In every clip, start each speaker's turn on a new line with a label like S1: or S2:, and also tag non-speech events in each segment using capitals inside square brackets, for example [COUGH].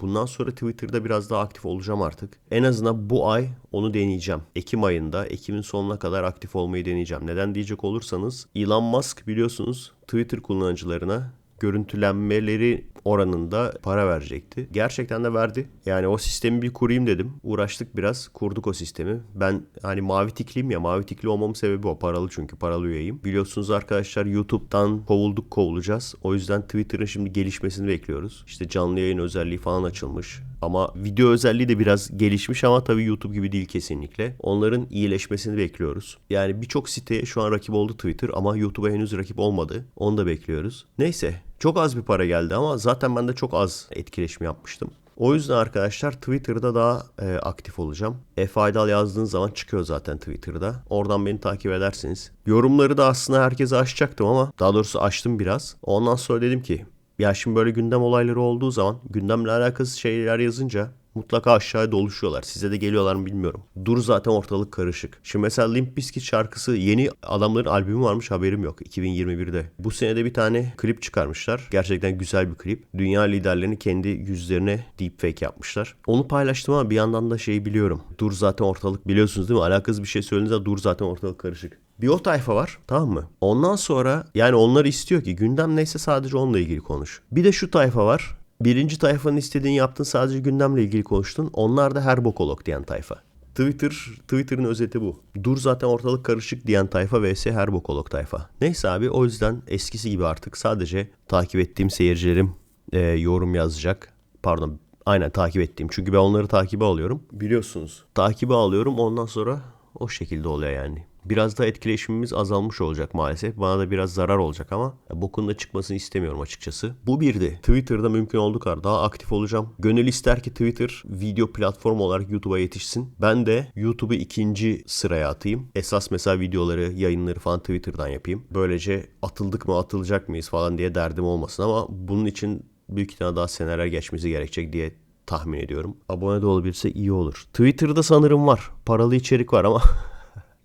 S1: Bundan sonra Twitter'da biraz daha aktif olacağım artık. En azından bu ay onu deneyeceğim. Ekim ayında, Ekim'in sonuna kadar aktif olmayı deneyeceğim. Neden diyecek olursanız Elon Musk biliyorsunuz Twitter kullanıcılarına görüntülenmeleri oranında para verecekti. Gerçekten de verdi. Yani o sistemi bir kurayım dedim. Uğraştık biraz. Kurduk o sistemi. Ben hani mavi tikliyim ya. Mavi tikli olmamın sebebi o. Paralı çünkü. Paralı üyeyim. Biliyorsunuz arkadaşlar YouTube'dan kovulduk kovulacağız. O yüzden Twitter'ın şimdi gelişmesini bekliyoruz. İşte canlı yayın özelliği falan açılmış. Ama video özelliği de biraz gelişmiş ama tabii YouTube gibi değil kesinlikle. Onların iyileşmesini bekliyoruz. Yani birçok siteye şu an rakip oldu Twitter ama YouTube'a henüz rakip olmadı. Onu da bekliyoruz. Neyse çok az bir para geldi ama zaten ben de çok az etkileşim yapmıştım. O yüzden arkadaşlar Twitter'da daha e, aktif olacağım. Efe Aydal yazdığınız zaman çıkıyor zaten Twitter'da. Oradan beni takip edersiniz. Yorumları da aslında herkese açacaktım ama daha doğrusu açtım biraz. Ondan sonra dedim ki ya şimdi böyle gündem olayları olduğu zaman gündemle alakası şeyler yazınca mutlaka aşağıya doluşuyorlar. Size de geliyorlar mı bilmiyorum. Dur zaten ortalık karışık. Şimdi mesela Limp Bizkit şarkısı yeni adamların albümü varmış haberim yok 2021'de. Bu senede bir tane klip çıkarmışlar. Gerçekten güzel bir klip. Dünya liderlerini kendi yüzlerine deepfake yapmışlar. Onu paylaştım ama bir yandan da şeyi biliyorum. Dur zaten ortalık biliyorsunuz değil mi? Alakasız bir şey söylediğinizde dur zaten ortalık karışık. Bir o tayfa var tamam mı? Ondan sonra yani onlar istiyor ki gündem neyse sadece onunla ilgili konuş. Bir de şu tayfa var. Birinci tayfanın istediğini yaptın sadece gündemle ilgili konuştun. Onlar da her bokolog diyen tayfa. Twitter, Twitter'ın özeti bu. Dur zaten ortalık karışık diyen tayfa vs her bokolog tayfa. Neyse abi o yüzden eskisi gibi artık sadece takip ettiğim seyircilerim e, yorum yazacak. Pardon aynen takip ettiğim. Çünkü ben onları takibe alıyorum. Biliyorsunuz. Takibe alıyorum ondan sonra o şekilde oluyor yani. Biraz da etkileşimimiz azalmış olacak maalesef. Bana da biraz zarar olacak ama bokun da çıkmasını istemiyorum açıkçası. Bu birdi. Twitter'da mümkün olduğu kadar daha aktif olacağım. Gönül ister ki Twitter video platformu olarak YouTube'a yetişsin. Ben de YouTube'u ikinci sıraya atayım. Esas mesela videoları, yayınları falan Twitter'dan yapayım. Böylece atıldık mı atılacak mıyız falan diye derdim olmasın ama bunun için büyük ihtimalle daha seneler geçmesi gerekecek diye tahmin ediyorum. Abone de olabilirse iyi olur. Twitter'da sanırım var. Paralı içerik var ama [LAUGHS]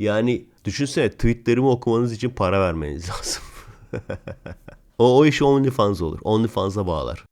S1: yani düşünsene tweetlerimi okumanız için para vermeniz [LAUGHS] lazım. o, o iş OnlyFans olur. OnlyFans'a bağlar.